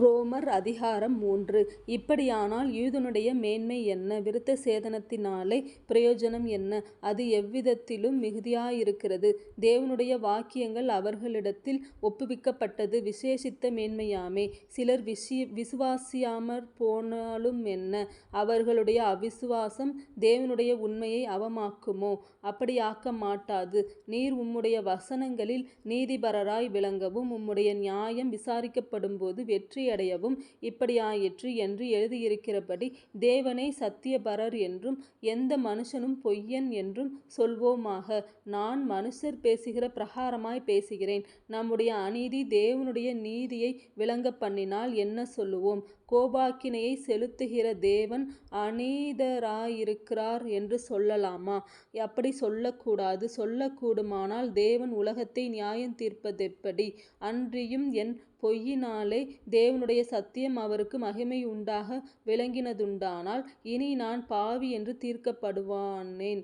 ரோமர் அதிகாரம் மூன்று. இப்படியானால் யூதனுடைய மேன்மை என்ன? விருத்த சேதனத்தினாலே பிரயோஜனம் என்ன? அது எவ்விதத்திலும் மிகுதியாயிருக்கிறது. தேவனுடைய வாக்கியங்கள் அவர்களிடத்தில் ஒப்புவிக்கப்பட்டது. விசேஷித்த மேன்மையாமே. சிலர் விசி விசுவாசியாமற் போனாலும் என்ன? அவர்களுடைய அவிசுவாசம் தேவனுடைய உண்மையை அவமாக்குமோ? அப்படியாக்க மாட்டாது நீர் உம்முடைய வசனங்களில் நீதிபரராய் விளங்கவும் உம்முடைய நியாயம் விசாரிக்கப்படும் போது வெற்றி அடையவும் இப்படியாயிற்று என்று எழுதியிருக்கிறபடி தேவனே சத்தியபரர் என்றும் எந்த மனுஷனும் பொய்யன் என்றும் சொல்வோமாக. நான் மனுஷர் பேசுகிற பிரகாரமாய் பேசுகிறேன். நம்முடைய அநீதி தேவனுடைய நீதியை விளங்க பண்ணினால் என்ன சொல்லுவோம்? கோபாக்கினையை செலுத்துகிற தேவன் அநீதராயிருக்கிறார் என்று சொல்லலாமா? அப்படி சொல்லக்கூடாது. சொல்லக்கூடுமானால் தேவன் உலகத்தை நியாயம் தீர்ப்பதெப்படி? அன்றியும் என் பொய்யினாலே தேவனுடைய சத்தியம் அவருக்கு மகிமை உண்டாக விளங்கினதுண்டானால் இனி நான் பாவி என்று தீர்க்கப்படுவானேன்.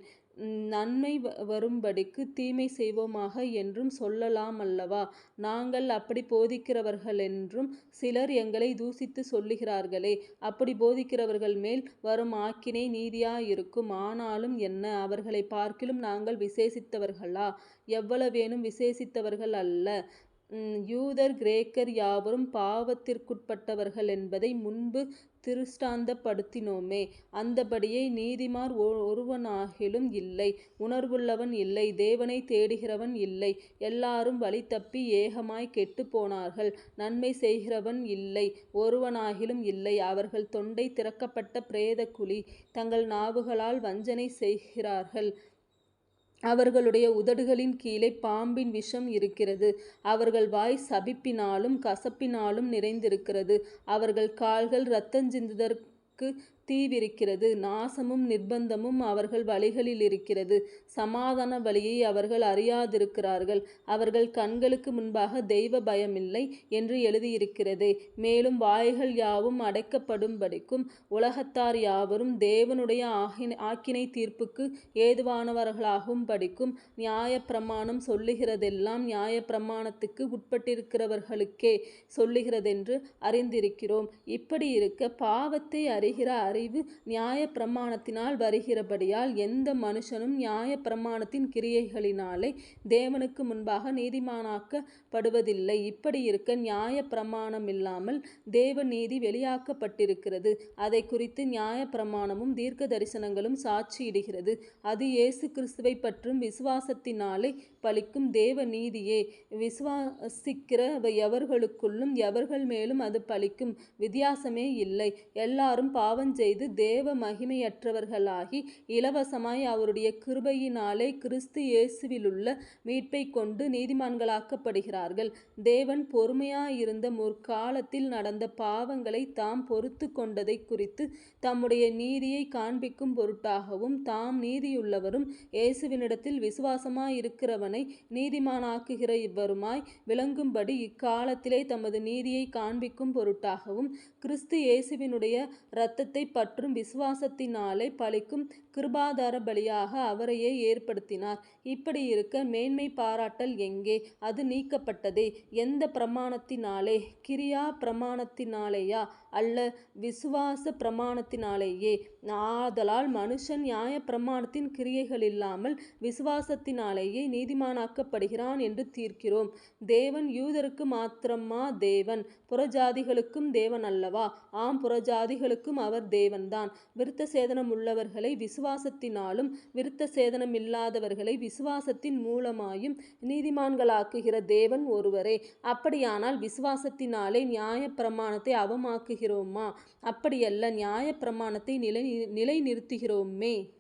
நன்மை வரும்படிக்கு தீமை செய்வோமாக என்றும் சொல்லலாம் அல்லவா? நாங்கள் அப்படி போதிக்கிறவர்களென்றும் சிலர் எங்களை தூசித்து சொல்லுகிறார்களே அப்படி போதிக்கிறவர்கள் மேல் வரும் ஆக்கினை நீதியாயிருக்கும். ஆனாலும் என்ன அவர்களை பார்க்கிலும் நாங்கள் விசேஷித்தவர்களா? எவ்வளவேனும் விசேஷித்தவர்கள் அல்ல. யூதர் கிரேக்கர் யாவரும் பாவத்திற்குட்பட்டவர்கள் என்பதை முன்பு திருஷ்டாந்தப்படுத்தினோமே. அந்தபடியே நீதிமார் ஒருவனாகிலும் இல்லை. உணர்வுள்ளவன் இல்லை. தேவனை தேடுகிறவன் இல்லை. எல்லாரும் வழி தப்பி ஏகமாய் கெட்டுப் போனார்கள். நன்மை செய்கிறவன் இல்லை. ஒருவனாகிலும் இல்லை. அவர்கள் தொண்டை திறக்கப்பட்ட பிரேத குழி தங்கள் நாவுகளால் வஞ்சனை செய்கிறார்கள். அவர்களுடைய உதடுகளின் கீழே பாம்பின் விஷம் இருக்கிறது. அவர்கள் வாய் சபிப்பினாலும் கசப்பினாலும் நிறைந்திருக்கிறது. அவர்கள் கால்கள் அவர்களுக்கு தீவிருக்கிறது. நாசமும் நிர்பந்தமும் அவர்கள் வழிகளில் இருக்கிறது. சமாதான வழியை அவர்கள் அறியாதிருக்கிறார்கள். அவர்கள் கண்களுக்கு முன்பாக தெய்வ பயமில்லை என்று எழுதியிருக்கிறதே. மேலும் வாய்கள் யாவும் அடைக்கப்படும்படிக்கும் உலகத்தார் யாவரும் தேவனுடைய ஆக்கினை தீர்ப்புக்கு ஏதுவானவர்களாகும் படிக்கும் நியாயப்பிரமாணம் சொல்லுகிறதெல்லாம் நியாயப்பிரமாணத்துக்கு உட்பட்டிருக்கிறவர்களுக்கே சொல்லுகிறதென்று அறிந்திருக்கிறோம். இப்படி இருக்க பாவத்தை வருகிற அறிவு நியாய பிரமாணத்தினால் வருகிறபடியால் எந்த மனுஷனும் நியாய பிரமாணத்தின் கிரியைகளினாலே தேவனுக்கு முன்பாக நீதிமானாக்கப்படுவதில்லை. இப்படி இருக்க நியாய பிரமாணமில்லாமல் தேவ நீதி வெளியாக்கப்பட்டிருக்கிறது. அதை குறித்து நியாய பிரமாணமும் தீர்க்க தரிசனங்களும் சாட்சியிடுகிறது. அது இயேசு கிறிஸ்துவை பற்றும் விசுவாசத்தினாலே பலிக்கும் தேவ நீதியே. விசுவாசிக்கிற எவர்களுக்குள்ளும் எவர்கள் மேலும் அது பலிக்கும் வித்தியாசமே இல்லை. எல்லாரும் பாவம் செய்து தேவ மகிமையற்றவர்களாகி இலவசமாய் அவருடைய கிருபையினாலே கிறிஸ்து இயேசுவிலுள்ள மீட்பை கொண்டு நீதிமான்களாக்கப்படுகிறார்கள். தேவன் பொறுமையாயிருந்த முற்காலத்தில் நடந்த பாவங்களை தாம் பொறுத்து கொண்டதை குறித்து தம்முடைய நீதியை காண்பிக்கும் பொருட்டாகவும் தாம் நீதியுள்ளவரும் இயேசுவினிடத்தில் விசுவாசமாயிருக்கிறவனை நீதிமானாக்குகிற இவ்வருமாய் விளங்கும்படி இக்காலத்திலே தமது நீதியை காண்பிக்கும் பொருட்டாகவும் கிறிஸ்து இயேசுவினுடைய இரத்தத்தை பற்றும் விசுவாசத்தினாலே பலிக்கும் கிருபாதார பலியாக அவரையே ஏற்படுத்தினார். இப்படி இருக்க மேன்மை பாராட்டல் எங்கே? அது நீக்கப்பட்டதே. எந்த பிரமாணத்தினாலே? கிரியா பிரமாணத்தினாலேயா? அல்ல விசுவாச பிரமாணத்தினாலேயே. ஆதலால் மனுஷன் நியாய பிரமாணத்தின் கிரியைகள் இல்லாமல் விசுவாசத்தினாலேயே நீதிமானாக்கப்படுகிறான் என்று தீர்க்கிறோம். தேவன் யூதருக்கு மாத்திரமா தேவன்? புறஜாதிகளுக்கும் தேவன் அல்லவா? ஆம் புறஜாதிகளுக்கும் அவர் தேவன்தான். விருத்த சேதனம் உள்ளவர்களை விசுவாசத்தினாலும் விருத்த சேதனம் இல்லாதவர்களை விசுவாசத்தின் மூலமாயும் நீதிமான்களாக்குகிற தேவன் ஒருவரே. அப்படியானால் விசுவாசத்தினாலே நியாய பிரமாணத்தை அவமாக்குகிறோமா? அப்படியல்ல நியாய பிரமாணத்தை நிலை நிலைநிறுத்துகிறோமே.